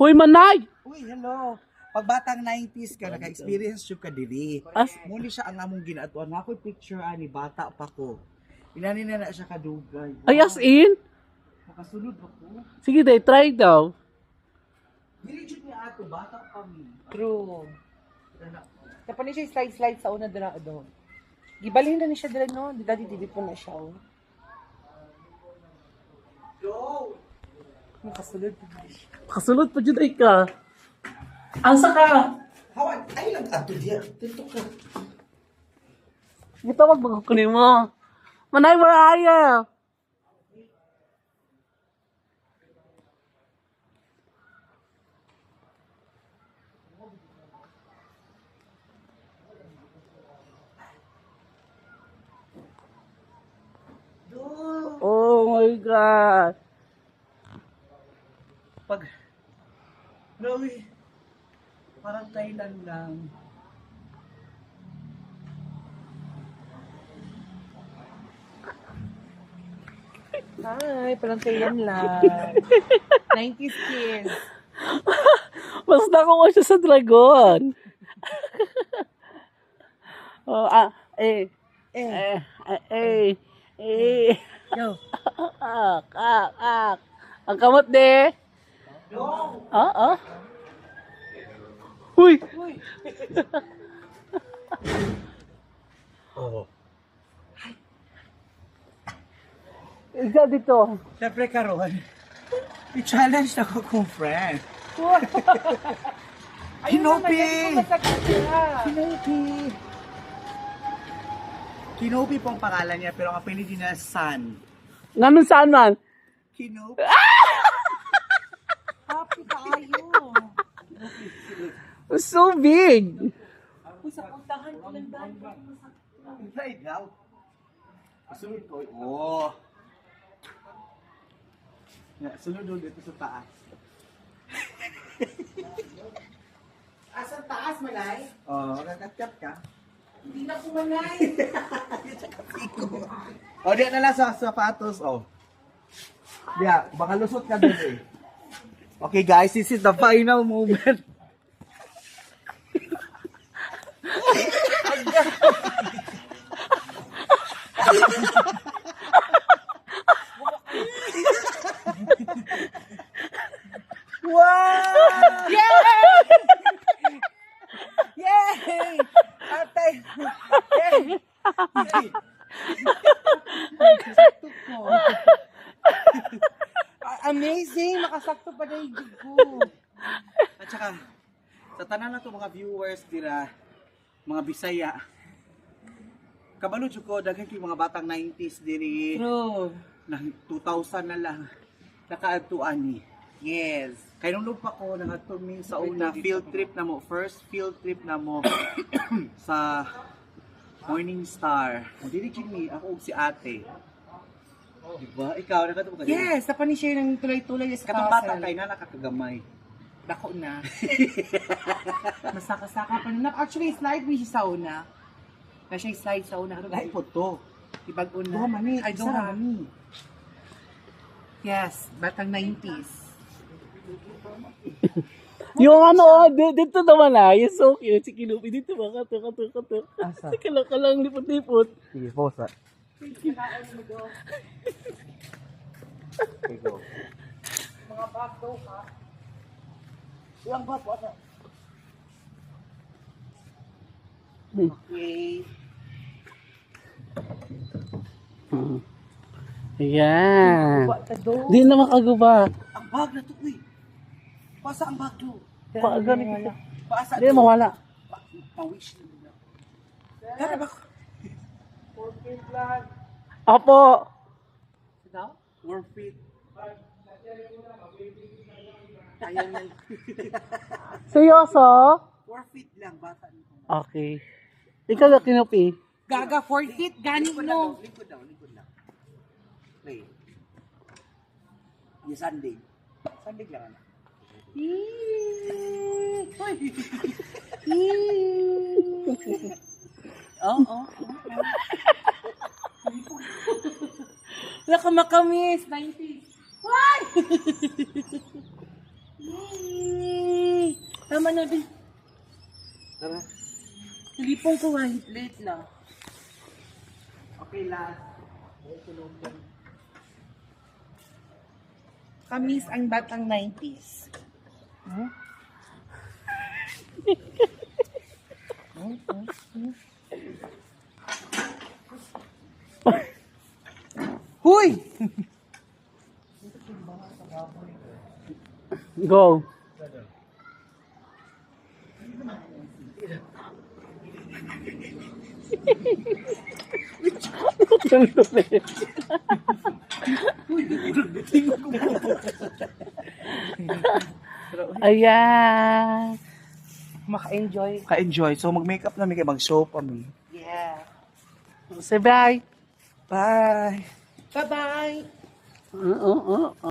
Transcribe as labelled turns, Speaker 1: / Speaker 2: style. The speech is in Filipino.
Speaker 1: Hoy, manay!
Speaker 2: Uy, hello. Pag batang 90s ka, naka-experience yung ka diri.
Speaker 1: As,
Speaker 2: Muli siya ang among ginatuan. Nga ako'y picture ani, bata pa ko. Inani na na siya kadugay.
Speaker 1: ay, as in?
Speaker 2: Makasunod ako.
Speaker 1: Sige, day, try daw.
Speaker 2: Dili jud ni ato, bata kami.
Speaker 3: True. Tapos niya siya slide-slide sa una dira do. Gibalhin na ni siya dira no. Di dati TV po na siya oh.
Speaker 2: Go!
Speaker 3: Nakasulod.
Speaker 1: Kasulod pa dyan ay ka. Asa ka?
Speaker 2: Hawan, ay lang ato diya. Dito ka.
Speaker 1: Ito wag mga kunin mo. Manay, are you? Oh my God.
Speaker 2: Pag, Grabe. Parang Thailand lang.
Speaker 3: Hi, parang kailan lang. 90s kids.
Speaker 1: Mas nakuha siya sa dragon. oh, ah, eh,
Speaker 3: Eh,
Speaker 1: eh, eh, eh, eh.
Speaker 3: yo.
Speaker 1: Ak, ak, ak. Ang kamot de. Ah, ah. Uy!
Speaker 2: Oo.
Speaker 1: Ikaw dito.
Speaker 2: Siyempre karon, i-challenge na ko kong friend. Kinopi! Kinopi! Kinopi po ang pangalan niya, pero ang apelido niya San.
Speaker 1: Ganun saan man?
Speaker 2: Kinopi.
Speaker 1: So big.
Speaker 3: Sa puntahan lang dahil.
Speaker 2: Inside out. Sunod ko. Oh. Yeah, sunod dito sa taas.
Speaker 3: Asa taas, malay?
Speaker 2: Oh, kakatyap ka.
Speaker 3: Hindi na kumanay.
Speaker 2: Oh, diyan na lang sa sapatos, oh. Diya, baka lusot ka doon eh. Okay guys, this is the final moment. Wow! Yay! Atay! Yay!
Speaker 3: Ah, Amazing! Makasakto pa na yung ko.
Speaker 2: At saka, sa tanan na to mga viewers dira, mga Bisaya, kabalo jud ko daghan kay mga batang 90s diri
Speaker 3: True.
Speaker 2: na 2000 na lang nakaadtuan ni. Yes. Kay nung lupa ko nangadto mi sa una field trip na mo, first field trip na mo sa Morning Star. Dili jud mi ako ug si Ate. Diba? Ikaw nakadto ka?
Speaker 3: Yes, sa ni share ng tulay-tulay sa
Speaker 2: Katong bata kay na nakakagamay.
Speaker 3: Dako na. Masaka-saka pa na. Actually, slide mi siya sa una. Na siya slide sa una.
Speaker 2: Lahi po to.
Speaker 3: Ibag una.
Speaker 2: Duha man ni,
Speaker 3: Ay,
Speaker 2: isa
Speaker 3: duha.
Speaker 2: man ni.
Speaker 3: Yes, batang 90s.
Speaker 1: Yung ano, oh, di- dito naman ah. Yung so cute. Si Kinupi dito ba? Kato, kato, kato.
Speaker 2: Asa?
Speaker 1: Sige lang, kalang lipot-lipot.
Speaker 2: Sige, posa.
Speaker 3: Mga bag daw ha.
Speaker 2: Ilang ba po? Okay.
Speaker 1: Ayan.
Speaker 3: Ta do.
Speaker 1: Di na makaguba.
Speaker 2: Ang bag na to, uy. Pasa ang bag to.
Speaker 1: Pa, ganito.
Speaker 2: Paasa
Speaker 1: Di mawala.
Speaker 2: Pa- Pawish na nila. Gara ba?
Speaker 1: Apo.
Speaker 3: Daw?
Speaker 2: Worth it.
Speaker 3: Ayaw na.
Speaker 1: Seryoso?
Speaker 2: Worth it lang, bata nito.
Speaker 1: Okay. Ikaw na Kinupi.
Speaker 3: Gaga for it, ganit
Speaker 2: lang
Speaker 3: no.
Speaker 2: likod daw, likod lang. Okay. Yung Sunday. Sunday lang ano.
Speaker 3: Oo, oo. Wala ka makamis, 90s. Why? Tama na din.
Speaker 2: Tara.
Speaker 3: Lipong ko nga, late na.
Speaker 2: Okay, last.
Speaker 3: Kamis ang batang 90s. Huy!
Speaker 1: Go. Ayan.
Speaker 3: Maka-enjoy.
Speaker 2: Ka-enjoy. So, mag-makeup na kay mag-show pa mi.
Speaker 3: Yeah.
Speaker 1: Say bye.
Speaker 2: Bye!
Speaker 3: Bye-bye!
Speaker 1: Oo, oo, oo.